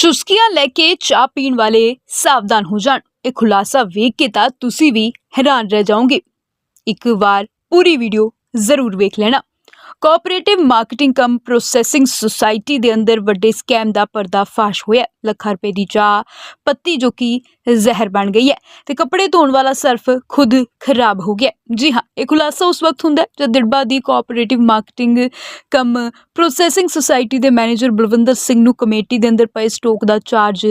ਚੁਸਕੀਆਂ ਲੈ ਕੇ ਚਾਹ ਪੀਣ ਵਾਲੇ ਸਾਵਧਾਨ ਹੋ ਜਾਣ। ਇਹ ਖੁਲਾਸਾ ਵੇਖ ਕੇ ਤਾਂ ਤੁਸੀਂ ਵੀ ਹੈਰਾਨ ਰਹਿ ਜਾਓਗੇ। ਇੱਕ ਵਾਰ ਪੂਰੀ ਵੀਡੀਓ ਜ਼ਰੂਰ ਵੇਖ ਲੈਣਾ। Cooperative marketing cum processing society ਦੇ ਅੰਦਰ ਵੱਡੇ ਸਕੈਮ ਦਾ ਪਰਦਾਫਾਸ਼ ਹੋਇਆ ਲੱਖਾਂ ਰੁਪਏ ਦੀ ਚਾਹ ਪੱਤੀ ਜੋ ਕਿ ਜ਼ਹਿਰ ਬਣ ਗਈ ਹੈ ਤੇ ਕੱਪੜੇ ਧੋਣ ਵਾਲਾ ਸਰਫ ਖੁਦ ਖਰਾਬ ਹੋ ਗਿਆ ਜੀ ਹਾਂ, ਇਹ ਖੁਲਾਸਾ ਉਸ ਵਕਤ ਹੁੰਦਾ ਜਦ ਦਿੜਬਾ ਦੀ cooperative marketing cum processing society ਦੇ ਮੈਨੇਜਰ ਬਲਵਿੰਦਰ ਸਿੰਘ ਨੂੰ ਕਮੇਟੀ ਦੇ ਅੰਦਰ ਪਏ ਸਟੋਕ ਦਾ ਚਾਰਜ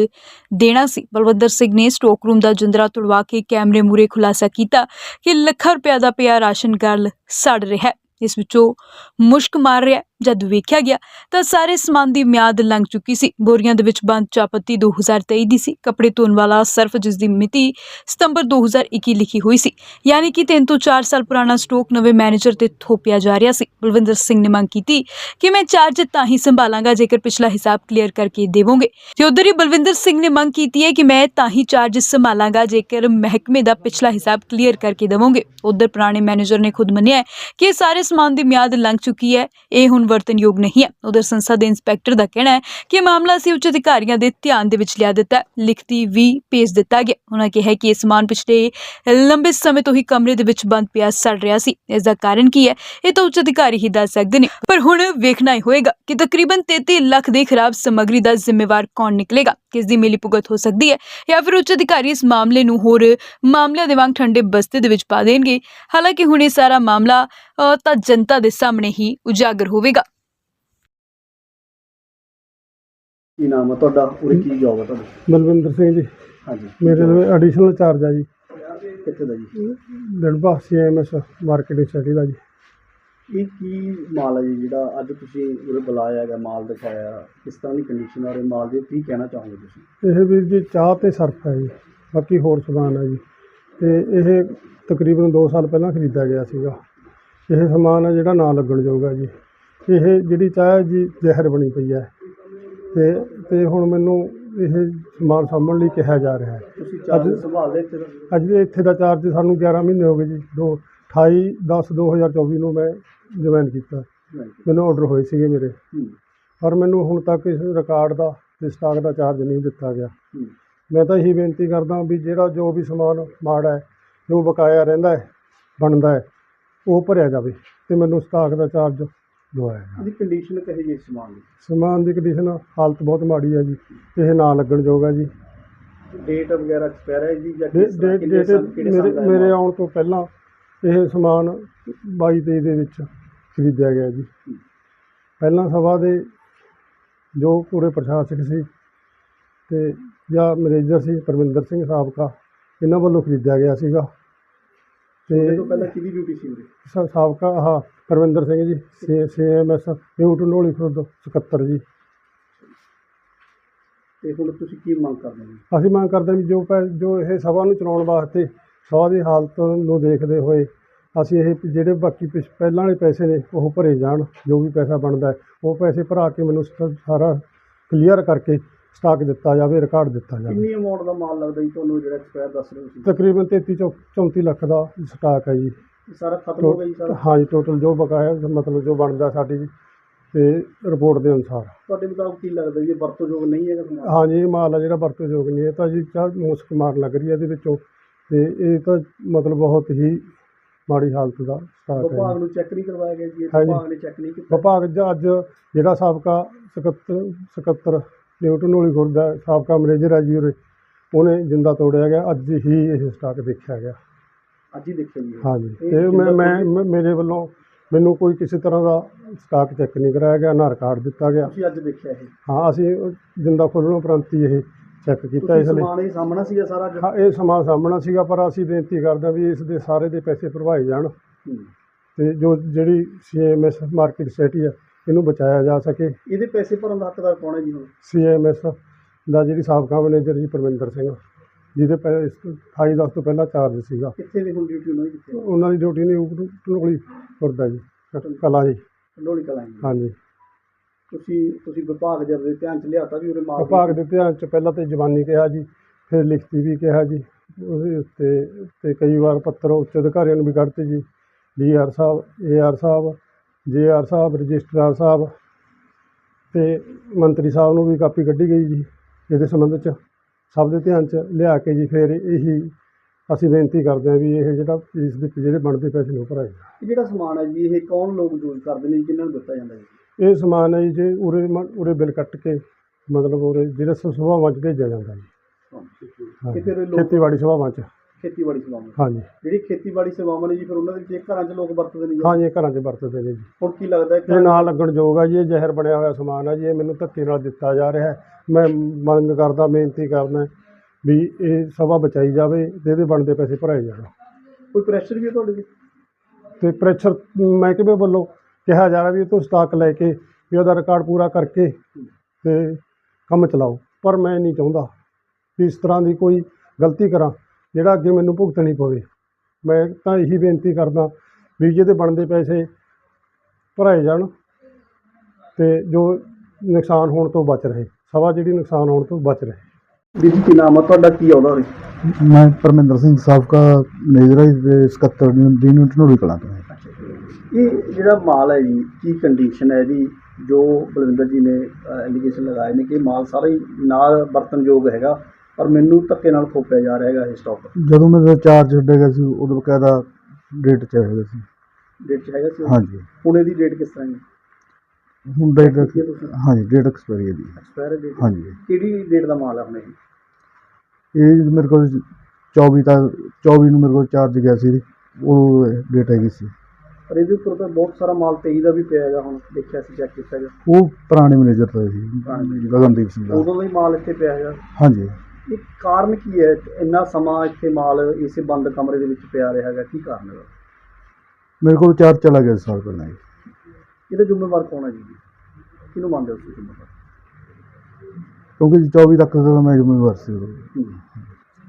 ਦੇਣਾ ਸੀ। ਬਲਵਿੰਦਰ ਸਿੰਘ ਨੇ ਸਟੋਕ ਰੂਮ ਦਾ ਜਿੰਦਰਾ ਤੁੜਵਾ ਕੇ ਕੈਮਰੇ ਮੂਰੇ ਖੁਲਾਸਾ ਕੀਤਾ ਕਿ ਲੱਖਾਂ ਰੁਪਏ ਦਾ ਪਿਆ ਰਾਸ਼ਨ ਗਰਲ ਸੜ ਰਿਹਾ ਇਸ ਵਿੱਚੋਂ ਮੁਸ਼ਕ ਮਾਰ ਰਿਹਾ ਜਦ ਵੇਖਿਆ ਗਿਆ ਤਾਂ ਸਾਰੇ ਸਮਾਨ ਦੀ ਮਿਆਦ ਲੰਘ ਚੁੱਕੀ ਸੀ। ਬੋਰੀਆਂ ਦੇ ਵਿੱਚ ਬੰਦ ਚਾਪੱਤੀ 2023 ਦੀ ਸੀ। ਕੱਪੜੇ ਧੋਣ ਵਾਲਾ ਸਰਫ ਜਿਸ ਦੀ ਮਿਤੀ ਸਤੰਬਰ 2021 ਲਿਖੀ ਹੋਈ ਸੀ। ਯਾਨੀ ਕਿ 3 ਤੋਂ 4 ਸਾਲ ਪੁਰਾਣਾ ਸਟਾਕ ਨਵੇਂ ਮੈਨੇਜਰ ਤੇ ਥੋਪਿਆ ਜਾ ਰਿਹਾ ਸੀ। ਬਲਵਿੰਦਰ ਸਿੰਘ ਨੇ ਮੰਗ ਕੀਤੀ ਕਿ ਮੈਂ ਚਾਰਜ ਤਾਂ ਹੀ ਸੰਭਾਲਾਂਗਾ, ਜੇਕਰ ਪਿਛਲਾ ਹਿਸਾਬ ਕਲੀਅਰ ਕਰਕੇ ਦੇਵੋਗੇ। ਤੇ ਉਧਰ ਹੀ ਬਲਵਿੰਦਰ ਸਿੰਘ ਨੇ ਮੰਗ ਕੀਤੀ ਹੈ ਕਿ ਮੈਂ ਤਾਂ ਹੀ ਚਾਰਜ ਸੰਭਾਲਾਂਗਾ, ਜੇਕਰ ਮਹਿਕਮੇ ਦਾ ਪਿਛਲਾ ਹਿਸਾਬ ਕਲੀਅਰ ਕਰਕੇ ਦੇਵੋਗੇ। ਉਧਰ ਪੁਰਾਣੇ ਮੈਨੇਜਰ ਨੇ ਖੁਦ ਮੰਨਿਆ ਕਿ ਇਹ ਸਾਰੇ ਸਮਾਨ ਦੀ ਮਿਆਦ ਲੰਘ ਚੁੱਕੀ ਹੈ। ਇਹ ਹੁਣ ਵਰਤਨਯੋਗ ਨਹੀਂ ਹੈ। ਉਧਰ ਸੰਸਥਾ ਦੇ ਇੰਸਪੈਕਟਰ ਦਾ ਕਹਿਣਾ ਹੈ ਕਿ ਇਹ ਮਾਮਲਾ ਅਸੀਂ ਉੱਚ ਅਧਿਕਾਰੀਆਂ ਦੇ ਧਿਆਨ ਦੇ ਵਿੱਚ ਲਿਆ ਦਿੱਤਾ ਲਿਖਤੀ ਵੀ ਭੇਜ ਦਿੱਤਾ ਗਿਆ। ਉਹਨਾਂ ਕਿਹਾ ਕਿ ਇਹ ਸਮਾਨ ਪਿਛਲੇ ਲੰਬੇ ਸਮੇਂ ਤੋਂ ਹੀ ਕਮਰੇ ਦੇ ਵਿੱਚ ਬੰਦ ਪਿਆ ਸੜ ਰਿਹਾ ਸੀ। ਇਸ ਦਾ ਕਾਰਨ ਕੀ ਹੈ? ਇਹ ਤਾਂ ਉੱਚ ਅਧਿਕਾਰੀ ਹੀ ਦੱਸ ਸਕਦੇ ਨੇ। ਪਰ ਹੁਣ ਵੇਖਣਾ ਹੀ ਹੋਏਗਾ ਕਿ ਤਕਰੀਬਨ 33 ਲੱਖ ਦੀ ਖਰਾਬ ਸਮੱਗਰੀ ਦਾ ਜ਼ਿੰਮੇਵਾਰ ਕੌਣ ਨਿਕਲੇਗਾ। ਕਿਸ ਦੀ ਮਿਲੀਭੁਗਤ ਹੋ ਸਕਦੀ ਹੈ ਜਾਂ ਫਿਰ ਉੱਚ ਅਧਿਕਾਰੀ ਇਸ ਮਾਮਲੇ ਨੂੰ ਹੋਰ ਮਾਮਲਿਆਂ ਦੇ ਵਾਂਗ ਠੰਡੇ ਬਸਤੇ ਦੇ ਵਿੱਚ ਪਾ ਦੇਣਗੇ। ਹਾਲਾਂਕਿ ਹੁਣ ਇਹ ਸਾਰਾ ਮਾਮਲਾ ਤਾਂ ਜਨਤਾ ਦੇ ਸਾਹਮਣੇ ਹੀ ਉਜਾਗਰ ਹੋਵੇਗਾ। ਕੀ ਨਾਮ ਹੈ ਤੁਹਾਡਾ? ਉਰੇ ਕੀ ਜੋਬ ਹੈ ਤੁਹਾਡੀ? ਬਲਵਿੰਦਰ ਸਿੰਘ ਜੀ। ਹਾਂਜੀ। ਮੇਰੇ ਲਈ ਐਡੀਸ਼ਨਲ ਚਾਰਜ ਆ ਜੀ। ਕਿੱਥੇ ਦਾ ਜੀ? ਦਿੜਬਾ ਸੀਐਮਐਸ ਮਾਰਕੀਟਿੰਗ ਸਟੱਡੀ ਦਾ ਜੀ। ਇਹ ਕੀ ਮਾਲ ਹੈ ਜੀ ਜਿਹੜਾ ਅੱਜ ਤੁਸੀਂ ਉਰੇ ਬੁਲਾਇਆ ਹੈਗਾ ਮਾਲ ਦਿਖਾਇਆ ਕਿਸ ਤਰ੍ਹਾਂ ਦੀ ਕੰਡੀਸ਼ਨ ਹੈ ਉਰੇ ਮਾਲ ਦੀ ਕੀ ਕਹਿਣਾ ਚਾਹੋਗੇ ਤੁਸੀਂ? ਇਹ ਵੀਰ ਜੀ ਚਾਹ ਤੇ ਸਰਫ ਹੈ ਜੀ ਬਾਕੀ ਹੋਰ ਸਮਾਨ ਹੈ ਜੀ। ਤੇ ਇਹ ਤਕਰੀਬਨ 2 ਸਾਲ ਪਹਿਲਾਂ ਖਰੀਦਿਆ ਗਿਆ ਸੀਗਾ। ਇਹ ਸਮਾਨ ਹੈ ਜਿਹੜਾ ਨਾ ਲੱਗਣ ਜੋਗਾ ਜੀ। ਇਹ ਜਿਹੜੀ ਚਾਹ ਹੈ ਜੀ ਜ਼ਹਿਰ ਬਣੀ ਪਈ ਹੈ। ਤੇ ਤੇ ਹੁਣ ਮੈਨੂੰ ਇਹ ਸਮਾਨ ਸਾਂਭਣ ਲਈ ਕਿਹਾ ਜਾ ਰਿਹਾ ਹੈ। ਤੁਸੀਂ ਅੱਜ- ਸੰਭਾਲ ਇੱਥੇ ਦਾ ਅੱਜ ਦੇ ਇੱਥੇ ਦਾ ਚਾਰਜ ਸਾਨੂੰ 11 ਮਹੀਨੇ ਹੋ ਗਏ ਜੀ ਦੋ 28 10 2024 ਨੂੰ ਮੈਂ ਜੁਆਇਨ ਕੀਤਾ। ਮੈਨੂੰ ਆਰਡਰ ਹੋਏ ਸੀਗੇ ਮੇਰੇ। ਪਰ ਮੈਨੂੰ ਹੁਣ ਤੱਕ ਇਸ ਰਿਕਾਰਡ ਦਾ ਤੇ ਸਟਾਕ ਦਾ ਚਾਰਜ ਨਹੀਂ ਦਿੱਤਾ ਗਿਆ। ਮੈਂ ਤਾਂ ਇਹੀ ਬੇਨਤੀ ਕਰਦਾ ਵੀ ਜਿਹੜਾ ਜੋ ਵੀ ਸਮਾਨ ਮਾੜਾ ਹੈ ਜੋ ਬਕਾਇਆ ਰਹਿੰਦਾ ਹੈ ਬਣਦਾ ਹੈ ਉਹ ਭਰਿਆ ਜਾਵੇ ਤੇ ਮੈਨੂੰ ਸਟਾਕ ਦਾ ਚਾਰਜ ਦਵਾਇਆ ਜਾਵੇ। ਇਹਦੀ ਕੰਡੀਸ਼ਨ ਕਹੇ ਜੀ ਸਮਾਨ ਦੀ? ਸਮਾਨ ਦੀ ਕੰਡੀਸ਼ਨ ਹਾਲਤ ਬਹੁਤ ਮਾੜੀ ਹੈ ਜੀ। ਇਹ ਨਾ ਲੱਗਣ ਯੋਗ ਹੈ ਜੀ। ਡੇਟ ਵਗੈਰਾ ਐਕਸਪਾਇਰ ਹੈ ਜੀ ਜਾਂ ਡੇ- ਕਿਸ ਤਰ੍ਹਾਂ ਡੇਟ ਮੇਰੇ ਮੇਰੇ? ਆਉਣ ਤੋਂ ਪਹਿਲਾਂ ਇਹ ਸਮਾਨ 22 23 ਦੇ ਵਿੱਚ ਖਰੀਦਿਆ ਗਿਆ ਜੀ। ਪਹਿਲਾਂ ਸਭਾ ਦੇ ਜੋ ਪੂਰੇ ਪ੍ਰਸ਼ਾਸਕ ਸੀ ਤੇ ਜਾਂ ਮੈਨੇਜਰ ਸੀ ਪਰਮਿੰਦਰ ਸਿੰਘ ਸਾਬਕਾ ਇਹਨਾਂ ਵੱਲੋਂ ਖਰੀਦਿਆ ਗਿਆ ਸੀਗਾ। ਤੇ ਤੋਂ ਪਹਿਲਾਂ ਕਿਹਦੀ ਡਿਊਟੀ ਸੀ ਉਰੇ ਸਾ- ਸਾਬਕਾ ਆਹ ਪਰਮਿੰਦਰ ਸਿੰਘ ਜੀ ਸੀ ਸੀਐਮਐਸ ਨਿਊਟ ਨੋਲੀ ਖੁਰਦ ਸਕੱਤਰ ਜੀ। ਤੇ ਹੁਣ ਤੁਸੀਂ ਕੀ ਮੰਗ ਕਰਦੇ ਹੋ? ਅਸੀਂ ਮੰਗ ਕਰਦੇ ਹਾਂ ਵੀ ਜੋ ਪੈ ਜੋ ਇਹ ਸਭਾ ਨੂੰ ਚਲਾਉਣ ਵਾਸਤੇ ਸਭਾ ਦੀ ਹਾਲਤ ਨੂੰ ਦੇਖਦੇ ਹੋਏ ਅਸੀਂ ਇਹ ਜਿਹੜੇ ਬਾਕੀ ਪਿਛ- ਪਹਿਲਾਂ ਵਾਲੇ ਪੈਸੇ ਨੇ ਉਹ ਭਰੇ ਜਾਣ ਜੋ ਵੀ ਪੈਸਾ ਬਣਦਾ ਹੈ, ਉਹ ਪੈਸੇ ਭਰਾ ਕੇ ਮੈਨੂੰ ਸ- ਸਾਰਾ ਕਲੀਅਰ ਕਰਕੇ ਸਟਾਕ ਦਿੱਤਾ ਜਾਵੇ ਰਿਕਾਰਡ ਦਿੱਤਾ ਜਾਵੇ। ਕਿੰਨੀ ਅਮਾਉਂਟ ਦਾ ਮਾਲ ਲੱਗਦਾ ਜੀ ਤੁਹਾਨੂੰ ਜਿਹੜਾ ਐਕਸਪਾਇਰ ਦੱਸ ਰਹੇ ਹੋ ਤਕਰੀਬਨ 33 ਚੌ 34 ਲੱਖ ਦਾ ਸਟਾਕ ਹੈ ਜੀ। ਸਾਰਾ ਖਤਮ ਹੋ ਗਿਆ ਜੀ ਸਾਰਾ? ਹਾਂਜੀ ਟੋਟਲ ਜੋ ਬਕਾਇਆ ਮਤਲਬ ਜੋ ਬਣਦਾ ਸਾਡੀ ਤੇ ਰਿਪੋਰਟ ਦੇ ਅਨੁਸਾਰ। ਤੁਹਾਡੇ ਮੁਤਾਬਕ ਕੀ ਲੱਗਦਾ ਜੀ ਇਹ ਵਰਤੋਂਯੋਗ ਨਹੀਂ ਹੈਗਾ? ਸਮਾਨ ਹਾਂਜੀ ਇਹ ਮਾਲ ਆ ਜਿਹੜਾ ਵਰਤੋਂਯੋਗ ਨਹੀਂ ਹੈ ਤਾਂ ਜੀ ਚਾਹ ਮੁਸਕ ਮਾਰ ਲੱਗ ਰਹੀ ਹੈ ਇਹਦੇ ਵਿੱਚੋਂ ਤੇ ਇਹ ਤਾਂ ਮਤਲਬ ਬਹੁਤ ਹੀ ਮਾੜੀ ਹਾਲਤ ਦਾ ਸਟਾਕ ਹੈ ਵਿਭਾਗ। ਨੂੰ ਚੈੱਕ ਨਹੀਂ ਕਰਵਾਇਆ ਗਿਆ ਜੀ ਇਹ ਹਾਂਜੀ। ਵਿਭਾਗ ਨੇ ਚੈੱਕ ਨਹੀਂ ਕੀਤਾ ਵਿਭਾਗ ਜ- ਅੱਜ ਜਿਹੜਾ ਸਾਬਕਾ ਸਕੱਤਰ ਸਕੱਤਰ ਨਿਊਟਨ ਹੋਲੀ ਖੁਰਦ ਦਾ ਸਾਬਕਾ ਮੈਨੇਜਰ ਹੈ ਜੀ ਉਰੇ ਉਹਨੇ ਜਿੰਦਾ ਤੋੜਿਆ ਗਿਆ ਅੱਜ ਹੀ ਇਹ ਸਟਾਕ ਦੇਖਿਆ ਗਿਆ ਅੱਜ ਹੀ ਦੇਖਿਆ ਜੀ ਇਹ। ਹਾਂਜੀ ਇਹ ਤੇ ਮੈਂ ਜਿੰਦਾ ਮੈਂ ਮੇਰੇ ਵੱਲੋਂ ਮੈਨੂੰ ਕੋਈ ਕਿਸੇ ਤਰ੍ਹਾਂ ਦਾ ਸਟਾਕ ਚੈੱਕ ਨਹੀਂ ਕਰਾਇਆ ਗਿਆ ਨਾ ਰਿਕਾਰਡ ਦਿੱਤਾ ਗਿਆ ਤੁਸੀਂ ਅੱਜ ਦੇਖਿਆ ਇਹ ਹਾਂ ਅਸੀਂ ਉਹ ਜਿੰਦਾ ਖੋਲ੍ਹਣ ਉਪਰੰਤ ਹੀ ਇਹ ਚੈੱਕ ਕੀਤਾ ਇਸ ਲਈ। ਸਮਾਨ ਇਹ ਸਾਹਮਣਾ ਸੀਗਾ ਸਾਰਾ ਅੱਜ? ਹਾਂ ਇਹ ਸਮਾਂ ਸਾਹਮਣਾ ਸੀਗਾ ਪਰ ਅਸੀਂ ਬੇਨਤੀ ਕਰਦੇ ਹਾਂ ਵੀ ਇਸ ਦੇ ਸਾਰੇ ਦੇ ਪੈਸੇ ਭਰਵਾਏ ਜਾਣ। ਹੂੰ। ਤੇ ਜੋ ਜਿਹੜੀ ਸੀਐਮਐਸ ਮਾਰਕੀਟ ਸਿਟੀ ਹੈ ਇਹਨੂੰ ਬਚਾਇਆ ਜਾ ਸਕੇ। ਇਹਦੇ ਪੈਸੇ ਭਰਨ ਦਾ ਹੱਕਦਾਰ ਕੌਣ ਹੈ ਜੀ ਹੁਣ? ਸੀਐਮਐਸ ਦਾ ਜਿਹੜੀ ਸਾਬਕਾ ਮੈਨੇਜਰ ਜੀ ਪਰਮਿੰਦਰ ਸਿੰਘ ਜਿਹਦੇ ਪਹਿ 28 ਦਸ ਤੋਂ ਪਹਿਲਾਂ ਚਾਰਜ ਸੀਗਾ। ਕਿੱਥੇ ਨੇ ਹੁਣ ਡਿਊਟੀ ਉਹਨਾਂ ਦੀ ਕਿੱਥੇ? ਹੈ? ਉਹਨਾਂ ਦੀ ਡਿਊਟੀ ਨਹੀਂ ਟਨੋਲੀ ਕਰਦਾ ਜੀ ਕਲਾ ਜੀ। ਲੋੜੀ ਕਲਾਂ ਜੀ। ਹਾਂਜੀ। ਤੁਸੀਂ ਤੁਸੀਂ ਵਿਭਾਗ ਦੇ ਆਪਣੇ ਧਿਆਨ ਚ ਲਿਆਤਾ ਵੀ ਉਹਦੇ ਮਾਲ ਵਿਭਾਗ ਦੇ ਧਿਆਨ ਚ ਪਹਿਲਾਂ ਤੇ ਜ਼ਬਾਨੀ ਕਿਹਾ ਜੀ ਫਿਰ ਲਿਖਤੀ ਵੀ ਕਿਹਾ ਜੀ। ਉਹਦੇ ਉੱਤੇ ਤੇ ਕਈ ਵਾਰ ਪੱਤਰ ਉੱਚ ਅਧਿਕਾਰੀਆਂ ਨੂੰ ਵੀ ਕੱਢਤੇ ਜੀ। ਡੀਆਰ ਸਾਹਿਬ ਏਆਰ ਸਾਹਿਬ ਜੇਆਰ ਸਾਹਿਬ ਰਜਿਸਟਰਾਰ ਸਾਹਿਬ ਤੇ ਮੰਤਰੀ ਸਾਹਿਬ ਨੂੰ ਵੀ ਕਾਪੀ ਕੱਢੀ ਗਈ ਜੀ ਇਹਦੇ ਸੰਬੰਧ 'ਚ। ਸਭ ਦੇ ਧਿਆਨ 'ਚ ਲਿਆ ਕੇ ਜੀ ਫਿਰ ਇਹੀ ਅਸੀਂ ਬੇਨਤੀ ਕਰਦੇ ਹਾਂ ਵੀ ਇਹ ਜਿਹੜਾ ਇਸ ਦੇ ਜਿਹੜੇ ਬਣਦੇ ਪੈਸੇ ਨੇ ਭਰਾਏ ਜਿਹੜਾ ਸਮਾਨ ਹੈ ਜੀ ਇਹ ਕੌਣ ਲੋਕ ਯੂਜ਼ ਕਰਦੇ ਨੇ ਜੀ? ਕਿਹਨਾਂ ਨੂੰ ਦਿੱਤਾ ਜਾਂਦਾ ਜੀ? ਇਹ ਸਮਾਨ ਹੈ ਜੀ ਜੇ ਉਰੇ ਮ- ਉਰੇ ਬਿੱਲ ਕੱਟ ਕੇ ਮਤਲਬ ਉਰੇ ਜਿਹੜੇ ਸ- ਸਭਾਵਾਂ 'ਚ ਭੇਜਿਆ ਜਾਂਦਾ ਜੀ। ਹਾਂ। ਤੇ ਫਿਰ ਲੋਕ ਖੇਤੀਬਾੜੀ ਸਭਾਵਾਂ 'ਚ। ਖੇਤੀਬਾੜੀ ਸੇਵਾਵਾਂ ਹਾਂਜੀ। ਜਿਹੜੀ ਖੇਤੀਬਾੜੀ ਸੇਵਾਵਾਂ ਨੇ ਜੀ ਫਿਰ ਉਹਨਾਂ ਦੇ ਵਿੱਚ ਘਰਾਂ 'ਚ ਲੋਕ ਵਰਤਦੇ ਨੇ ਜੀ? ਹਾਂਜੀ ਇਹ ਘਰਾਂ 'ਚ ਵਰਤਦੇ ਨੇ ਜੀ। ਹੁਣ ਕੀ ਲੱਗਦਾ ਹੈ ਇਹ ਕਿ ਨਾ ਲੱਗਣ ਯੋਗ ਆ ਜੀ ਇਹ ਜ਼ਹਿਰ ਬਣਿਆ ਹੋਇਆ ਸਮਾਨ ਆ ਜੀ ਇਹ ਮੈਨੂੰ ਧੱਕੇ ਨਾਲ ਦਿੱਤਾ ਜਾ ਰਿਹਾ ਹੈ। ਮੈਂ ਮੰਗ ਕਰਦਾ ਬੇਨਤੀ ਕਰਦਾ ਵੀ ਇਹ ਸਭਾ ਬਚਾਈ ਜਾਵੇ ਤੇ ਇਹਦੇ ਬਣਦੇ ਪੈਸੇ ਭਰਾਏ ਜਾਣ। ਕੋਈ ਪ੍ਰੈਸ਼ਰ ਵੀ ਹੈ ਤੁਹਾਡੇ ਤੇ? ਤੇ ਪ੍ਰੈਸ਼ਰ ਮਹਿਕਮੇ ਵੱਲੋਂ ਕਿਹਾ ਜਾ ਰਿਹਾ ਵੀ ਇਹ ਤੋਂ ਸਟਾਕ ਲੈ ਕੇ ਵੀ ਉਹਦਾ ਰਿਕਾਰਡ ਪੂਰਾ ਕਰਕੇ ਤੇ ਕੰਮ ਚਲਾਓ। ਪਰ ਮੈਂ ਨਹੀਂ ਚਾਹੁੰਦਾ ਵੀ ਇਸ ਤਰ੍ਹਾਂ ਦੀ ਕੋਈ ਗਲਤੀ ਕਰਾਂ ਜਿਹੜਾ ਅੱਗੇ ਮੈਨੂੰ ਭੁਗਤਣੀ ਪਵੇ। ਮੈਂ ਤਾਂ ਇਹੀ ਬੇਨਤੀ ਕਰਦਾ ਵੀ ਜਿਹਦੇ ਬਣਦੇ ਪੈਸੇ ਭਰਾਏ ਜਾਣ ਤੇ ਜੋ ਨੁਕਸਾਨ ਹੋਣ ਤੋਂ ਬਚ ਰਹੇ ਸਭਾ ਜਿਹੜੀ ਨੁਕਸਾਨ ਹੋਣ ਤੋਂ ਬਚ ਰਹੇ। ਵੀਰ ਜੀ ਕੀ ਨਾਮ ਆ? ਤੁਹਾਡਾ ਕੀ ਆਉਂਦਾ ਉਰੇ ਮੈਂ ਪਰਮਿੰਦਰ ਸਿੰਘ ਸਾਬਕਾ ਮੈਨੇਜਰ ਦੇ ਸਕੱਤਰ ਦੀ ਯੂਨਿਟ ਨੂੰ ਕਲਾਂ ਤੋਂ। ਹਾਂ। ਇਹ ਜਿਹੜਾ ਮਾਲ ਹੈ ਜੀ ਕੀ ਕੰਡੀਸ਼ਨ ਹੈ ਇਹਦੀ? ਜੋ ਬਲਵਿੰਦਰ ਜੀ ਨੇ ਐਲੀਗੇਸ਼ਨ ਲਗਾਏ ਨੇ ਕਿ ਇਹ ਮਾਲ ਸਾਰਾ ਹੀ ਨਾਲ ਵਰਤਨਯੋਗ ਹੈਗਾ ਪਰ ਮੈਨੂੰ ਧੱਕੇ ਨਾਲ ਥੋਪਿਆ ਜਾ ਰਿਹਾ ਹੈਗਾ ਇਹ ਸਟਾਕ ਜਦੋਂ ਮੇਰਾ ਚਾਰਜ ਛੱਡਿਆ ਗਿਆ ਸੀ ਉਦੋਂ ਬਕਾਇਦਾ ਡੇਟ ਚਾਹੀਦਾ ਸੀ। ਡੇਟ 'ਚ ਹੈਗਾ ਸੀ? ਹਾਂਜੀ। ਹੁਣ ਇਹਦੀ ਡੇਟ ਕਿਸ ਤਰ੍ਹਾਂ ਹੈ? ਹੁਣ ਡੇਟ ਹੈ ਹਾਂਜੀ ਡੇਟ ਐਕਸਪਾਇਰੀ ਦੀ ਐਕਸਪਾਇਰ ਡੇਟ ਹਾਂਜੀ। ਕਿਹੜੀ ਡੇਟ ਦਾ ਮਾਲ ਹੈ ਹੁਣ ਇਹ? ਇਹ ਮੇਰੇ ਕੋਲ 24 ਤਾਂ 24 ਨੂੰ ਮੇਰੇ ਕੋਲ ਚਾਰਜ ਗਿਆ ਸੀ ਉਹ ਡੇਟ ਹੈਗੀ ਸੀ। ਪਰ ਇਹਦੇ ਉੱਪਰ ਤਾਂ ਬਹੁਤ ਸਾਰਾ ਮਾਲ 23 ਦਾ ਵੀ ਪਿਆ ਹੈਗਾ ਹੁਣ ਦੇਖਿਆ ਸੀ ਚੈੱਕ ਕੀਤਾ ਹੈਗਾ ਉਹ ਪੁਰਾਣੇ ਮੈਨੇਜਰ ਦਾ ਸੀ ਪੁਰਾਣੇ ਗਗਨਦੀਪ ਸਿੰਘ ਦਾ। ਉਦੋਂ ਦਾ ਹੀ ਮਾਲ ਇੱਥੇ ਪਿਆ ਹੈਗਾ। ਹਾਂਜੀ। ਇਹ ਕਾਰਨ ਕੀ ਹੈ? ਇੰਨਾ ਸਮਾਂ ਇੱਥੇ ਮਾਲ ਇਸੇ ਬੰਦ ਕਮਰੇ ਦੇ ਵਿੱਚ ਪਿਆ ਰਿਹਾ ਹੈਗਾ ਕੀ ਕਾਰਨ ਹੈ ਮੇਰੇ ਕੋਲ ਚਾਰਜ ਚਲਾ ਗਿਆ ਸੀ ਸਾਲ ਪਹਿਲਾਂ ਹੀ। ਇਹਦਾ ਜ਼ਿੰਮੇਵਾਰ ਕੌਣ ਹੈ ਜੀ? ਕਿਹਨੂੰ ਮੰਨਦੇ ਹੋ ਤੁਸੀਂ ਜ਼ਿੰਮੇਵਾਰ? ਕਿਉਂਕਿ ਜੀ 24 ਤੱਕ ਦਾ ਮੈਂ ਜ਼ਿੰਮੇਵਾਰ ਸੀ ਉਦੋਂ। ਹੂੰ।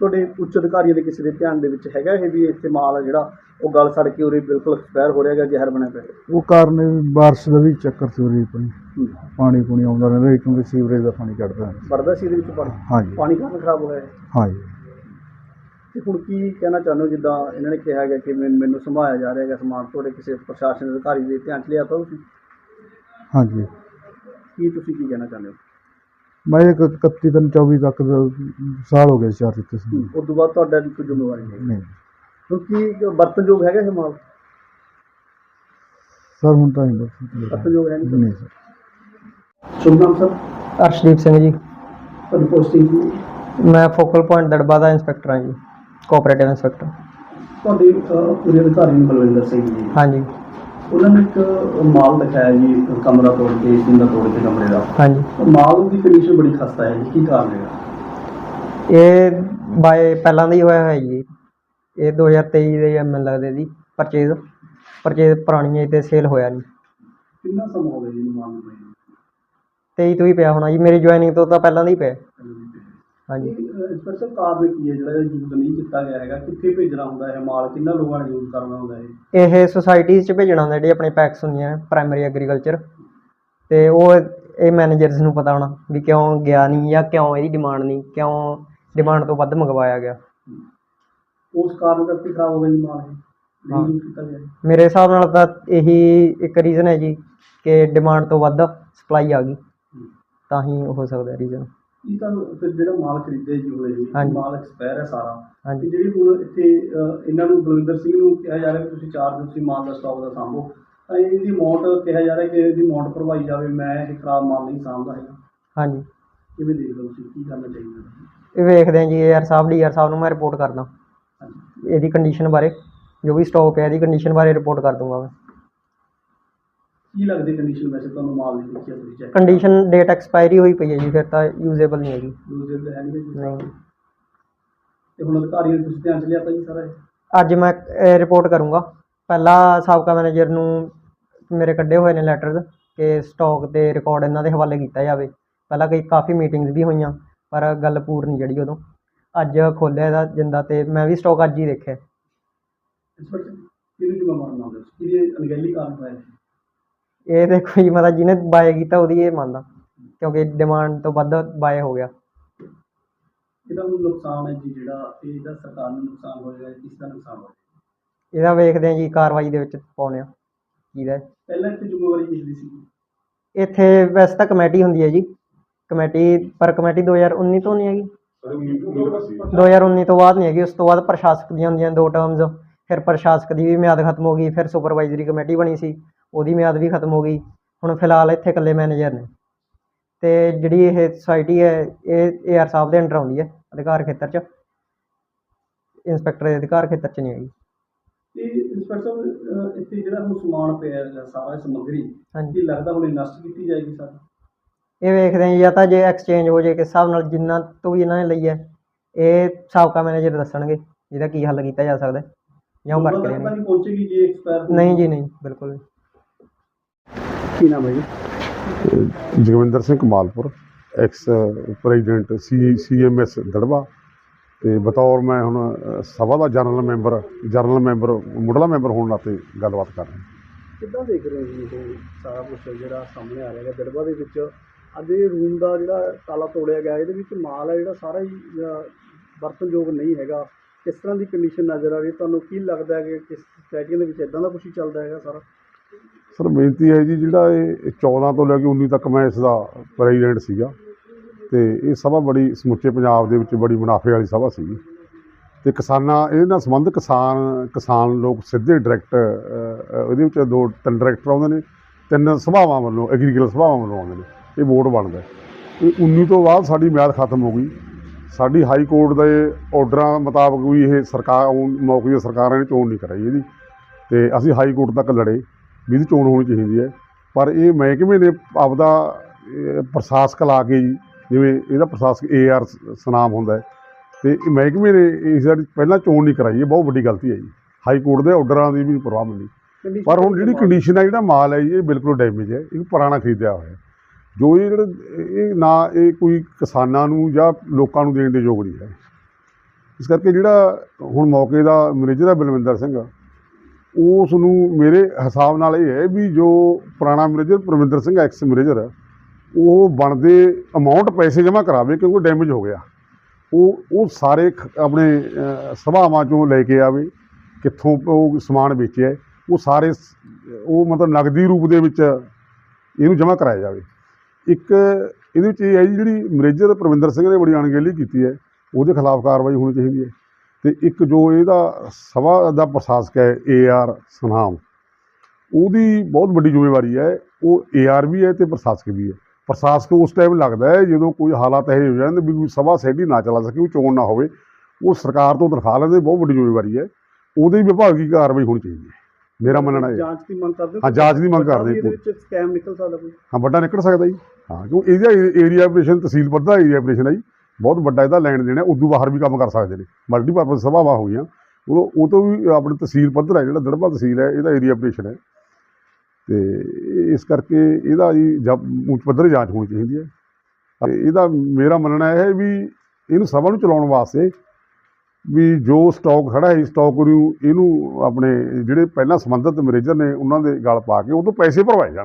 ਤੁਹਾਡੇ ਉੱਚ ਅਧਿਕਾਰੀਆਂ ਦੇ ਕਿਸੇ ਦੇ ਧਿਆਨ ਦੇ ਵਿੱਚ ਹੈਗਾ ਇਹ ਵੀ ਇੱਥੇ ਮਾਲ ਆ ਜਿਹੜਾ ਉਹ ਗਲ ਸੜ ਕੇ ਉਰੇ ਬਿਲਕੁਲ ਐਕਸਪਾਇਰ ਹੋ ਰਿਹਾ ਹੈਗਾ ਜ਼ਹਿਰ ਬਣਿਆ ਪਿਆ ਹੈਗਾ। ਉਹ ਕਾਰਨ ਇਹ ਬਾਰਿਸ਼ ਦਾ ਵੀ ਚੱਕਰ ਸੀ ਉਰੇ ਪਾਣੀ। ਪਾਣੀ ਪੂਣੀ ਆਉਂਦਾ ਰਹਿੰਦਾ ਸੀ ਕਿਉਂਕਿ ਸੀਵਰੇਜ ਦਾ ਪਾਣੀ ਚੜਦਾ ਵੜਦਾ ਸੀ ਇਹਦੇ ਵਿੱਚ ਪਾਣੀ? ਹਾਂਜੀ। ਪਾਣੀ ਕਾਰਨ ਖਰਾਬ ਹੋਇਆ ਹੈ ਹਾਂਜੀ। ਤੇ ਹੁਣ ਕੀ ਕਹਿਣਾ ਚਾਹੁੰਦੇ ਹੋ ਜਿੱਦਾਂ ਇਹਨਾਂ ਨੇ ਕਿਹਾ ਗਿਆ ਕਿ ਮੈਨ- ਮੈਨੂੰ ਸੰਭਾਇਆ ਜਾ ਰਿਹਾ ਹੈਗਾ ਸਮਾਨ ਤੁਹਾਡੇ ਕਿਸੇ ਪ੍ਰਸ਼ਾਸਨ ਅਧਿਕਾਰੀ ਦੇ ਧਿਆਨ 'ਚ ਲਿਆ ਤਾਂ ਤੁਸੀਂ? ਹਾਂਜੀ। ਕੀ ਤੁਸੀਂ ਕੀ ਕਹਿਣਾ ਚਾਹੁੰਦੇ ਹੋ? ਮੈਂ ਇੱਕ 31 ਦਿਨ 24 ਤੱਕ ਦਾ ਸਾਲ ਹੋ ਗਏ ਚਾਰ ਦਿੱਤੇ ਸੀ ਉਸ ਤੋਂ ਬਾਅਦ ਤੁਹਾਡਾ ਕੋਈ ਜ਼ਿੰਮੇਵਾਰੀ ਨਹੀਂ ਨਹੀਂ ਹੁਣ ਕੀ ਵਰਤਨਯੋਗ ਹੈਗਾ ਇਹ ਮਾਲ ਸਰ ਹੁਣ ਤਾਂ ਨਹੀਂ ਬਸ ਵਰਤਨਯੋਗ ਹੈ ਨਹੀਂ ਨਹੀਂ ਸਰ ਸ਼ੁਭ ਨਾਮ ਸਰ ਅਰਸ਼ਦੀਪ ਸਿੰਘ ਜੀ ਤੁਹਾਡੀ ਪੋਸਟਿੰਗ ਕੀ ਮੈਂ ਫੋਕਲ ਪੁਆਇੰਟ ਦੜਬਾ ਦਾ ਇੰਸਪੈਕਟਰ ਹਾਂ ਜੀ ਕੋਆਪਰੇਟਿਵ ਇੰਸਪੈਕਟਰ ਤੁਹਾਡੇ ਅਹ, ਪੂਰੇ ਅਧਿਕਾਰੀ ਨੂੰ ਬਲਵਿੰਦਰ ਸਿੰਘ ਜੀ ਹਾਂਜੀ ਉਹਨਾਂ ਨੇ ਇੱਕ ਮਾਲ ਦਿਖਾਇਆ ਜੀ ਕਮਰਾ ਤੋੜ ਕੇ ਇਸ ਦਾ ਤੋੜ ਕੇ ਕਮਰੇ ਦਾ। ਹਾਂਜੀ। ਉਹ ਮਾਲ ਦੀ ਕੰਡੀਸ਼ਨ ਬੜੀ ਖਸਤਾ ਹੈ ਜੀ ਕੀ ਕਾਰਨ ਹੈਗਾ? ਇਹ ਬਾਏ ਪਹਿਲਾਂ ਦਾ ਹੀ ਹੋਇਆ ਹੋਇਆ ਜੀ। ਇਹ 2023 ਦੇ ਆ ਮੈਨੂੰ ਲੱਗਦਾ ਜੀ ਪਰਚੇਜ਼ ਪਰਚੇਜ਼ ਪੁਰਾਣੀ ਹੈ ਤੇ ਸੇਲ ਹੋਇਆ ਨਹੀਂ ਕਿੰਨਾ ਸਮਾਂ ਹੋ ਗਿਆ ਜੀ ਮਾਲ ਨੂੰ ਪਏ ਨੂੰ? 23 ਤੋਂ ਹੀ ਪਿਆ ਹੋਣਾ ਜੀ ਮੇਰੀ ਜੁਆਇਨਿੰਗ ਤੋਂ ਤਾਂ ਪਹਿਲਾਂ ਦਾ ਹੀ ਪਿਆ। ਹਾਂਜੀ। ਇਹ ਸਪੈਸ਼ਲ ਕਾਰਨ ਕੀ ਹੈ ਜਿਹੜਾ ਯੂਜ਼ ਨਹੀਂ ਕੀਤਾ ਗਿਆ ਹੈਗਾ? ਕਿੱਥੇ ਭੇਜਣਾ ਹੁੰਦਾ ਹੈ ਮਾਲ? ਕਿੰਨਾ ਲੋਕਾਂ ਨੇ ਯੂਜ਼ ਕਰਨਾ ਹੁੰਦਾ ਹੈ ਇਹ ਸੁਸਾਇਟੀਜ਼ 'ਚ ਭੇਜਣਾ ਹੁੰਦਾ ਜਿਹੜੀ ਆਪਣੇ ਪੈਕਸ ਹੁੰਦੀਆਂ ਪ੍ਰਾਇਮਰੀ ਐਗਰੀਕਲਚਰ ਤੇ ਉਹ ਇਹ ਮੈਨੇਜਰਸ ਨੂੰ ਪਤਾ ਹੋਣਾ ਵੀ ਕਿਉਂ ਗਿਆ ਨਹੀਂ ਜਾਂ ਕਿਉਂ ਇਹਦੀ ਡਿਮਾਂਡ ਨਹੀਂ ਕਿਉਂ ਡਿਮਾਂਡ ਤੋਂ ਵੱਧ ਮੰਗਵਾਇਆ ਗਿਆ। ਉਸ ਕਾਰਨ ਕਰਕੇ ਖਰਾਬ ਹੋ ਗਿਆ ਜੀ ਮਾਲ ਇਹ? ਹਾਂ। ਨਹੀਂ ਯੂਜ਼ ਕੀਤਾ ਗਿਆ। ਮੇਰੇ ਹਿਸਾਬ ਨਾਲ ਤਾਂ ਇਹੀ ਇੱਕ ਰੀਜ਼ਨ ਹੈ ਜੀ ਕਿ ਡਿਮਾਂਡ ਤੋਂ ਵੱਧ ਸਪਲਾਈ ਆ ਗਈ। ਤਾਂ ਹੀ ਹੋ ਸਕਦਾ ਰੀਜ਼ਨ ਇਹ ਤਾਂ ਫਿਰ ਜਿਹੜਾ ਮਾਲ ਖਰੀਦਿਆ ਜੀ ਹਾਂਜੀ। ਮਾਲ ਐਕਸਪਾਇਰ ਹੈ ਸਾਰਾ। ਹਾਂਜੀ। ਤੇ ਜਿਹੜੀ ਹੁਣ ਇੱਥੇ ਅਹ, ਇਹਨਾਂ ਨੂੰ ਬਲਵਿੰਦਰ ਸਿੰਘ ਨੂੰ ਕਿਹਾ ਜਾ ਰਿਹਾ ਕਿ ਤੁਸੀਂ ਚਾਰ ਤੁਸੀਂ ਮਾਲ ਦਾ ਸਟਾਕ ਦਾ ਸਾਂਭੋ। ਤਾਂ ਇਹਦੀ ਅਮਾਉਂਟ ਕਿਹਾ ਜਾ ਰਿਹਾ ਕਿ ਇਹਦੀ ਅਮਾਉਂਟ ਭਰਵਾਈ ਜਾਵੇ ਮੈਂ ਇਹ ਖਰਾਬ ਮਾਲ ਨਹੀਂ ਸਾਂਭਦਾ ਹੈਗਾ। ਹਾਂਜੀ। ਕਿਵੇਂ ਦੇਖ ਲਓ ਤੁਸੀਂ ਕੀ ਕਰਨਾ ਚਾਹੀਦਾ ਇਹ ਵੇਖਦੇ ਹਾਂ ਜੀ ਏਆਰ ਸਾਹਿਬ ਡੀਆਰ ਸਾਹਿਬ ਨੂੰ ਮੈਂ ਰਿਪੋਰਟ ਕਰਦਾ। ਹਾਂਜੀ। ਇਹਦੀ ਕੰਡੀਸ਼ਨ ਬਾਰੇ ਜੋ ਵੀ ਸਟਾਕ ਹੈ ਇਹਦੀ ਕੰਡੀਸ਼ਨ ਬਾਰੇ ਰਿਪੋਰਟ ਕਰ ਦੂੰਗਾ ਮੈਂ। ਕੀ ਲੱਗਦੀ ਕੰਡੀਸ਼ਨ ਵੈਸੇ ਤੁਹਾਨੂੰ ਮਾਲ ਦੀ ਦੇਖਿਆ ਤੁਸੀਂ ਚੈੱਕ ਕੰਡੀਸ਼ਨ ਡੇਟ ਐਕਸਪਾਇਰੀ ਹੋਈ ਪਈ ਹੈ ਜੀ ਫਿਰ ਤਾਂ ਯੂਜ਼ੇਬਲ ਨਹੀਂ ਹੈਗੀ। ਯੂਜ਼ਰ ਤੇ ਹੈ ਨਹੀਂ ਜੀ। ਨਹੀਂ। ਤੇ ਹੁਣ ਅਧਿਕਾਰੀਆਂ ਨੇ ਤੁਸੀਂ ਧਿਆਨ ਚ ਲਿਆ ਤਾਂ ਜੀ ਸਾਰਾ ਇਹ? ਅੱਜ ਮੈਂ ਰਿਪੋਰਟ ਕਰੂੰਗਾ। ਪਹਿਲਾਂ ਸਾਬਕਾ ਮੈਨੇਜਰ ਨੂੰ ਮੇਰੇ ਕੱਢੇ ਹੋਏ ਨੇ ਲੈਟਰਸ ਕਿ ਸਟਾਕ ਤੇ ਰਿਕਾਰਡ ਇਹਨਾਂ ਦੇ ਹਵਾਲੇ ਕੀਤਾ ਜਾਵੇ। ਪਹਿਲਾਂ ਕਈ ਕਾਫੀ ਮੀਟਿੰਗਸ ਵੀ ਹੋਈਆਂ ਪਰ ਗੱਲ ਪੂਰ ਨਹੀਂ ਜੜੀ ਉਦੋਂ। ਅੱਜ ਖੋਲ੍ਹਿਆ ਇਹਦਾ ਜਿੰਦਾ ਤੇ ਮੈਂ ਵੀ ਸਟਾਕ ਅੱਜ ਹੀ ਦੇਖਿਆ। ਇਸ ਪਰ ਕਿਹਨੂੰ ਜਿਵੇਂ ਮਾਰਨਾ ਹੁੰਦਾ ਸੀ ਕਿਹਦੀ ਅਣਗਹਿਲੀ ਕਾਰਨ ਹੋਇਆ ਇਹ? ਇਹ ਦੇਖੋ ਜੀ ਮਤਲਬ ਜਿਹਨੇ ਬਾਏ ਕੀਤਾ ਉਹਦੀ ਇਹ ਮੰਨਦਾ ਕਿਉਂਕਿ ਡਿਮਾਂਡ ਤੋਂ ਵੱਧ ਬਾਏ ਹੋ ਗਿਆ। ਇਹਦਾ ਹੁਣ ਨੁਕਸਾਨ ਹੈ ਜੀ ਜਿਹੜਾ ਇਹ ਇਹਦਾ ਸਰਕਾਰ ਨੂੰ ਨੁਕਸਾਨ ਹੋਏਗਾ ਕਿਸ ਦਾ ਨੁਕਸਾਨ ਹੋਏਗਾ ਇਹਦਾ ਵੇਖਦੇ ਹਾਂ ਜੀ ਕਾਰਵਾਈ ਦੇ ਵਿੱਚ ਪਾਉਂਦੇ ਹਾਂ ਕਿਹਦਾ ਹੈ। ਪਹਿਲਾਂ ਇੱਥੇ ਜ਼ਿੰਮੇਵਾਰੀ ਕਿਸ ਦੀ ਸੀ? ਇੱਥੇ ਵੈਸੇ ਤਾਂ ਕਮੇਟੀ ਹੁੰਦੀ ਹੈ ਜੀ ਕਮੇਟੀ ਪਰ ਕਮੇਟੀ 2019 ਤੋਂ ਨਹੀਂ ਹੈਗੀ। 2019 ਤੋਂ ਬਾਅਦ ਨਹੀਂ ਹੈਗੀ ਉਸ ਤੋਂ ਬਾਅਦ ਪ੍ਰਸ਼ਾਸਕ ਦੀਆਂ ਹੁੰਦੀਆਂ ਦੋ ਟਰਮਸ ਫਿਰ ਪ੍ਰਸ਼ਾਸਕ ਦੀ ਵੀ ਮਿਆਦ ਖਤਮ ਹੋ ਗਈ ਫਿਰ ਸੁਪਰਵਾਈਜ਼ਰੀ ਕਮੇਟੀ ਬਣੀ ਸੀ। ਉਹਦੀ ਮਿਆਦ ਵੀ ਖਤਮ ਹੋ ਗਈ। ਹੁਣ ਫਿਲਹਾਲ ਇੱਥੇ ਇਕੱਲੇ ਮੈਨੇਜਰ ਨੇ। ਤੇ ਜਿਹੜੀ ਇਹ ਸੁਸਾਇਟੀ ਹੈ ਇਹ ਏਆਰ ਸਾਹਿਬ ਦੇ ਅੰਡਰ ਆਉਂਦੀ ਹੈ ਅਧਿਕਾਰ ਖੇਤਰ 'ਚ। ਇੰਸਪੈਕਟਰ ਦੇ ਅਧਿਕਾਰ ਖੇਤਰ 'ਚ ਨਹੀਂ ਹੈਗੀ। ਤੇ ਇੰਸਪੈਕਟਰ ਸਾਹਿਬ ਅਹ, ਇੱਥੇ ਜਿਹੜਾ ਹੁਣ ਸਮਾਨ ਪਿਆ ਹੈ, ਸਾਰਾ ਸਮੱਗਰੀ ਹਾਂਜੀ। ਕੀ ਲੱਗਦਾ ਹੁਣ ਇਨਵੈਸਟ ਕੀਤੀ ਜਾਏਗੀ ਸਰ? ਇਹ ਵੇਖਦੇ ਹਾਂ ਜੀ, ਜਾਂ ਤਾਂ ਜੇ ਐਕਸਚੇਂਜ ਹੋ ਜੇ ਕਿਸ ਹਿਸਾਬ ਨਾਲ ਜਿੰਨਾ ਤੋਂ ਵੀ ਇਹਨਾਂ ਨੇ ਲਈ ਹੈ ਇਹ ਸਾਬਕਾ ਮੈਨੇਜਰ ਦੱਸਣਗੇ ਜਿਹਦਾ ਕੀ ਹੱਲ ਕੀਤਾ ਜਾ ਸਕਦਾ ਹੈ, ਜਾਂ ਉਹ ਕਰਕੇ ਦੇਣਗੇ ਨਹੀਂ ਪਹੁੰਚੇਗੀ ਜੇ ਐਕਸਪਾਇਰ ਨਹੀਂ ਜੀ ਨਹੀਂ ਬਿਲਕੁਲ ਨਹੀਂ। ਕੀ ਨਾਮ ਹੈ ਜੀ? ਜਗਵਿੰਦਰ ਸਿੰਘ ਕਮਾਲਪੁਰ ਐਕਸ ਪ੍ਰੈਜ਼ੀਡੈਂਟ ਸੀ ਸੀਐਮਐਸ ਦੜਵਾ। ਤੇ ਬਤੌਰ ਮੈਂ ਹੁਣ ਸਭਾ ਦਾ ਜਨਰਲ ਮੈਂਬਰ ਜਨਰਲ ਮੈਂਬਰ ਮੁੱਢਲਾ ਮੈਂਬਰ ਹੋਣ ਨਾਤੇ ਗੱਲਬਾਤ ਕਰ ਰਿਹਾ। ਕਿੱਦਾਂ ਦੇਖ ਰਹੇ ਹੋ ਜੀ ਇਹ ਸਾਰਾ ਕੁਝ ਜਿਹੜਾ ਸਾਹਮਣੇ ਆ ਰਿਹਾ ਹੈ ਦੜਬਾ ਦੇ ਵਿੱਚ। ਅੱਜ ਇਹ ਰੂਮ ਦਾ ਜਿਹੜਾ ਤਾਲਾ ਤੋੜਿਆ ਗਿਆ ਇਹਦੇ ਵਿੱਚ ਮਾਲ ਹੈ ਜਿਹੜਾ ਸਾਰਾ ਹੀ ਵਰਤਨਯੋਗ ਨਹੀਂ ਹੈਗਾ। ਕਿਸ ਤਰ੍ਹਾਂ ਦੀ ਕੰਡੀਸ਼ਨ ਨਜ਼ਰ ਆ ਰਹੀ? ਤੁਹਾਨੂੰ ਕੀ ਲੱਗਦਾ ਹੈ ਕਿ ਕਿਸ ਸੋਸਾਇਟੀਆਂ ਦੇ ਵਿੱਚ ਇਦਾਂ ਦਾ ਕੁਝ ਹੀ ਚੱਲਦਾ ਹੈਗਾ ਸਾਰਾ? ਸਰ, ਬੇਨਤੀ ਹੈ ਜੀ, ਜਿਹੜਾ ਇਹ 14 ਤੋਂ ਲੈ ਕੇ 19 ਤੱਕ ਮੈਂ ਇਸ ਦਾ ਪ੍ਰੈਜ਼ੀਡੈਂਟ ਸੀਗਾ ਤੇ ਇਹ ਸਭਾ ਬੜੀ ਸਮੁੱਚੇ ਪੰਜਾਬ ਦੇ ਵਿੱਚ ਬੜੀ ਮੁਨਾਫੇ ਵਾਲੀ ਸਭਾ ਸੀਗੀ। ਤੇ ਕਿਸਾਨਾਂ, ਇਹਦੇ ਨਾਲ ਸੰਬੰਧ ਕਿਸਾਨ ਕਿਸਾਨ ਲੋਕ ਸਿੱਧੇ ਡਾਇਰੈਕਟ ਇਹਦੇ ਵਿੱਚ ਦੋ, ਤਿੰਨ ਡਾਇਰੈਕਟਰ ਆਉਂਦੇ ਨੇ, ਤਿੰਨ ਸਭਾਵਾਂ ਵੱਲੋਂ ਐਗਰੀਕਲਚਰ ਸਭਾਵਾਂ ਵੱਲੋਂ ਆਉਂਦੇ ਨੇ, ਇਹ ਬੋਰਡ ਬਣਦਾ। ਇਹ 19 ਤੋਂ ਬਾਅਦ ਸਾਡੀ ਮਿਆਦ ਖਤਮ ਹੋ ਗਈ। ਸਾਡੀ ਹਾਈ ਕੋਰਟ ਦੇ ਆਰਡਰਾਂ ਮੁਤਾਬਕ ਵੀ ਇਹ ਸਰਕਾਰ ਉਹ ਮੌਕੇ ਦੀ ਸਰਕਾਰਾਂ ਨੇ ਚੋਣ ਨਹੀਂ ਕਰਾਈ ਇਹਦੀ। ਤੇ ਅਸੀਂ ਹਾਈ ਕੋਰਟ ਤੱਕ ਲੜੇ। ਵੀ ਇਹਦੀ ਚੋਣ ਹੋਣੀ ਚਾਹੀਦੀ ਹੈ। ਪਰ ਇਹ ਮਹਿਕਮੇ ਨੇ ਆਪਦਾ ਪ੍ਰਸ਼ਾਸਕ ਲਾ ਕੇ ਜੀ ਜਿਵੇਂ ਇਹਦਾ ਪ੍ਰਸ਼ਾਸਕ ਏਆਰ ਸਨਾਮ ਹੁੰਦਾ ਹੈ। ਤੇ ਇਹ ਮਹਿਕਮੇ ਨੇ ਇਸ ਦੀ ਪਹਿਲਾਂ ਚੋਣ ਨਹੀਂ ਕਰਾਈ ਇਹ ਬਹੁਤ ਵੱਡੀ ਗਲਤੀ ਹੈ ਜੀ। ਹਾਈ ਕੋਰਟ ਦੇ ਆਰਡਰਾਂ ਦੀ ਵੀ ਪਰਵਾਹ ਨਹੀਂ ਪਰ ਹੁਣ ਜਿਹੜੀ ਕੰਡੀਸ਼ਨ ਹੈ ਜਿਹੜਾ ਮਾਲ ਹੈ ਇਹ ਬਿਲਕੁਲ ਡੈਮੇਜ ਹੈ। ਇਹ ਪੁਰਾਣਾ ਖਰੀਦਿਆ ਹੋਇਆ ਜੋ ਇਹ ਜਿਹੜੇ ਇਹ ਨਾ ਇਹ ਕੋਈ ਕਿਸਾਨਾਂ ਨੂੰ ਜਾਂ ਲੋਕਾਂ ਨੂੰ ਦੇਣ ਦੇ ਯੋਗ ਨਹੀਂ ਹੈ। ਇਸ ਕਰਕੇ ਜਿਹੜਾ ਹੁਣ ਮੌਕੇ ਦਾ ਮੈਨੇਜਰ ਹੈ ਬਲਵਿੰਦਰ ਸਿੰਘ ਉਸ ਨੂੰ ਮੇਰੇ ਹਿਸਾਬ ਨਾਲ ਇਹ ਹੈ ਵੀ ਜੋ ਪੁਰਾਣਾ manager Parminder Singh ex manager ਉਹ ਬਣਦੇ ਅਮਾਉਂਟ ਪੈਸੇ ਜਮ੍ਹਾਂ ਕਰਾਵੇ ਕਿਉਂਕਿ ਡੈਮੇਜ ਹੋ ਗਿਆ। ਉਹ ਉਹ ਸਾਰੇ ਆਪਣੇ ਅਹ, ਸਭਾਵਾਂ ਚੋਂ ਲੈ ਕੇ ਆਵੇ ਕਿੱਥੋਂ ਉਹ ਸਮਾਨ ਵੇਚਿਆ ਉਹ ਸਾਰੇ ਉਹ ਮਤਲਬ ਨਗਦੀ ਰੂਪ ਦੇ ਵਿੱਚ ਇਹਨੂੰ ਜਮ੍ਹਾਂ ਕਰਾਇਆ ਜਾਵੇ। ਇੱਕ ਇਹਦੇ ਵਿੱਚ ਇਹ ਹੈ ਜੀ ਜਿਹੜੀ ਮੈਨੇਜਰ ਪਰਮਿੰਦਰ ਸਿੰਘ ਨੇ ਬੜੀ ਅਣਗਹਿਲੀ ਕੀਤੀ ਹੈ ਉਹਦੇ ਖਿਲਾਫ ਕਾਰਵਾਈ ਹੋਣੀ ਚਾਹੀਦੀ ਹੈ। ਤੇ ਇੱਕ ਜੋ ਇਹਦਾ ਸਭਾ ਦਾ ਪ੍ਰਸ਼ਾਸਕ ਹੈ ਏਆਰ ਸੁਨਾਮ। ਉਹਦੀ ਬਹੁਤ ਵੱਡੀ ਜ਼ਿੰਮੇਵਾਰੀ ਹੈ ਉਹ ਏਆਰ ਵੀ ਹੈ ਤੇ ਪ੍ਰਸ਼ਾਸਕ ਵੀ ਹੈ। ਪ੍ਰਸ਼ਾਸਕ ਉਸ ਟਾਈਮ ਲੱਗਦਾ ਹੈ ਜਦੋਂ ਕੋਈ ਹਾਲਾਤ ਇਹ ਹੋ ਜਾਣ ਵੀ ਕੋਈ ਸਭਾ ਸੈਡੀ ਨਾ ਚਲਾ ਸਕੇ ਉਹ ਚੋਣ ਨਾ ਹੋਵੇ। ਉਹ ਸਰਕਾਰ ਤੋਂ ਤਨਖਾਹ ਲੈਂਦੇ ਬਹੁਤ ਵੱਡੀ ਜ਼ਿੰਮੇਵਾਰੀ ਹੈ। ਉਹਦੀ ਵਿਭਾਗੀ ਕਾਰਵਾਈ ਹੋਣੀ ਚਾਹੀਦੀ ਹੈ। ਮੇਰਾ ਮੰਨਣਾ ਹੈ। ਜਾਂਚ ਦੀ ਮੰਗ ਕਰਦੇ ਹੋ? ਜਾਂਚ ਦੀ ਮੰਗ ਕਰਦੇ ਇਹਦੇ। ਵਿੱਚ ਸਕੈਮ ਨਿਕਲ ਸਕਦਾ ਕੋਈ? ਹਾਂ ਵੱਡਾ ਨਿਕਲ ਸਕਦਾ ਜੀ। ਹਾਂ ਕਿਉਂ? ਇਹਦਾ ਏਰੀਆ ਆਪਰੇਸ਼ਨ ਤਹਿਸੀਲ ਪੱਧਰ ਦਾ ਏਰੀਆ ਆਪਰੇਸ਼ਨ ਹੈ ਜੀ। ਬਹੁਤ ਵੱਡਾ ਇਹਦਾ ਲੈਣ ਦੇਣਾ ਉਦੋਂ ਬਾਹਰ ਵੀ ਕੰਮ ਕਰ ਸਕਦੇ ਨੇ। ਮਲਟੀਪਰਪਜ਼ ਸਭਾਵਾਂ ਹੋ ਗਈਆਂ। ਉਹ ਉਹ ਤੋਂ ਵੀ ਆਪਣੇ ਤਹਿਸੀਲ ਪੱਧਰ ਹੈ, ਜਿਹੜਾ ਦੜਬਾ ਤਹਿਸੀਲ ਹੈ, ਇਹਦਾ ਏਰੀਆ ਆਪਰੇਸ਼ਨ ਹੈ। ਤੇ ਇਸ ਕਰਕੇ ਇਹਦਾ ਜੀ ਉੱਚ ਪੱਧਰ ਜਾਂਚ ਹੋਣੀ ਚਾਹੀਦੀ ਹੈ। ਤੇ ਇਹਦਾ ਮੇਰਾ ਮੰਨਣਾ ਇਹ ਹੈ ਵੀ ਇਹਨੂੰ ਸਭਾ ਨੂੰ ਚਲਾਉਣ ਵਾਸਤੇ ਵੀ ਜੋ ਸਟਾਕ ਖੜਾ ਹੈ ਸਟਾਕ ਨੂੰ ਇਹਨੂੰ ਆਪਣੇ ਜਿਹੜੇ ਪਹਿਲਾਂ ਸੰਬੰਧਿਤ ਮੈਨੇਜਰ ਨੇ, ਉਹਨਾਂ ਦੇ ਗਲ ਪਾ ਕੇ ਉਹ ਤੋਂ ਪੈਸੇ ਭਰਵਾਏ ਜਾਣ।